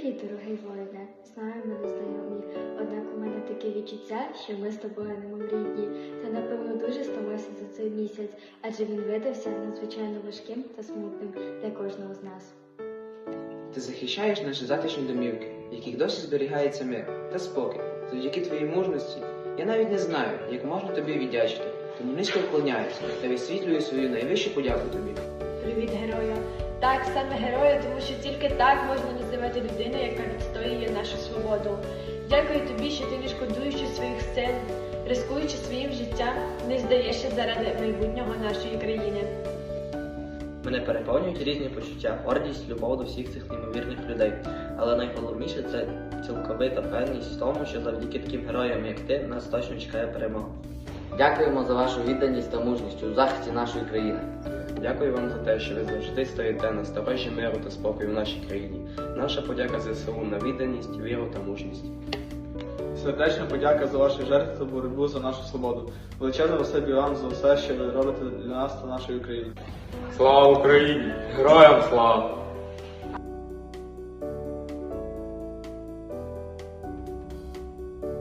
Привіт, дорогий воїне. Знаю, ми не знайомі. Однак у мене таке відчуття, що ми з тобою немов рідні. Ти, напевно, дуже стомився за цей місяць, адже він видався надзвичайно важким та смутним для кожного з нас. Ти захищаєш наші затишні домівки, в яких досі зберігається мир та спокій. Завдяки твоїй мужності я навіть не знаю, як можна тобі віддячити, тому низько вклоняюся та висвітлюю свою найвищу подяку тобі. Привіт, герою! Так, саме герою, тому що тільки так можна називати людину, яка відстоює нашу свободу. Дякую тобі, що ти не шкодуючи своїх сил, рискуючи своїм життям, не здаєшся заради майбутнього нашої країни. Мене переповнюють різні почуття, гордість, любов до всіх цих неймовірних людей. Але найголовніше це цілковита певність в тому, що завдяки таким героям, як ти, нас точно чекає перемога. Дякуємо за вашу відданість та мужність у захисті нашої країни. Дякую вам за те, що ви завжди стоїте на сторожі миру та спокою в нашій країні. Наша подяка ЗСУ на відданість, віру та мужність. Сердечна подяка за ваші жертви та боротьбу за нашу свободу. Величезне спасибі вам за все, що ви робите для нас та нашої України. Слава Україні! Героям слава!